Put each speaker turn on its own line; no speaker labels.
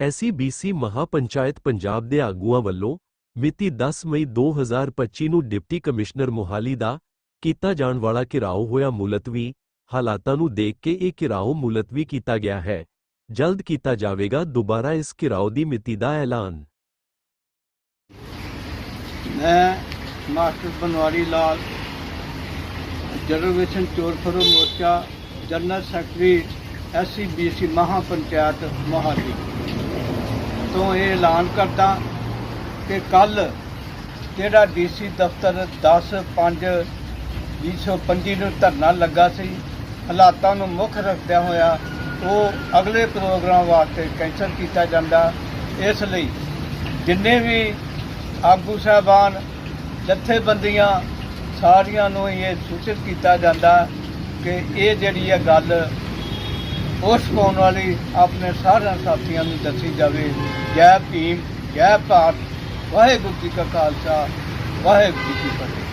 SCBC mahapanchayat Punjab ਦੇ ਆਗੂਆਂ ਵੱਲੋਂ ਮਿਤੀ 10 ਮਈ 2025 ਨੂੰ ਡਿਪਟੀ ਕਮਿਸ਼ਨਰ ਮੋਹਾਲੀ ਦਾ ਕੀਤਾ ਜਾਣ ਵਾਲਾ ਘਿਰਾਓ ਹੋਇਆ ਮੁਲਤਵੀ ਹਾਲਾਤਾਂ ਨੂੰ ਦੇਖ ਕੇ ਇਹ ਘਿਰਾਓ ਮੁਲਤਵੀ ਕੀਤਾ ਗਿਆ ਹੈ। ਜਲਦ ਕੀਤਾ ਜਾਵੇਗਾ, ਦੁਬਾਰਾ ਇਸ ਘਿਰਾਓ ਦੀ ਮਿਤੀ ਦਾ ਐਲਾਨ।
ਮੈਂ ਮਾਸਟਰ ਬਨਵਾਰੀ ਲਾਲ ਜਨਰੇਸ਼ਨ ਚੋਰ ਫਰੋ ਮੋਰਚਾ general secretary SC BC Mahapanchayat, Mohali. ਤੋਂ ਇਹ ਐਲਾਨ ਕਰਦਾ ਕਿ ਕੱਲ ਜਿਹੜਾ ਡੀਸੀ ਦਫ਼ਤਰ 10 5 2025 ਨੂੰ ਧਰਨਾ ਲੱਗਾ ਸੀ, ਹਾਲਾਤਾਂ ਨੂੰ ਮੁੱਖ ਰੱਖਦਿਆਂ ਹੋਇਆ ਉਹ ਅਗਲੇ ਪ੍ਰੋਗਰਾਮ ਵਾਸਤੇ ਕੈਂਸਲ ਕੀਤਾ ਜਾਂਦਾ। ਇਸ ਲਈ ਜਿੰਨੇ ਵੀ ਆਗੂ ਸਾਹਿਬਾਨ, ਜਥੇਬੰਦੀਆਂ, ਸਾਰੀਆਂ ਨੂੰ ਇਹ ਸੂਚਿਤ ਕੀਤਾ ਜਾਂਦਾ ਕਿ ਇਹ ਜਿਹੜੀ ਹੈ ਗੱਲ ਉਸ ਪਾਉਣ ਵਾਲੀ ਆਪਣੇ ਸਾਰਿਆਂ ਸਾਥੀਆਂ ਨੂੰ ਦੱਸੀ ਜਾਵੇ, ਜੈ ਭੀਮ, ਜੈ ਭਾਰਤ, ਵਾਹਿਗੁਰੂ ਜੀ ਕਾ ਖਾਲਸਾ, ਵਾਹਿਗੁਰੂ ਜੀ ਕੀ ਫਤਿਹ।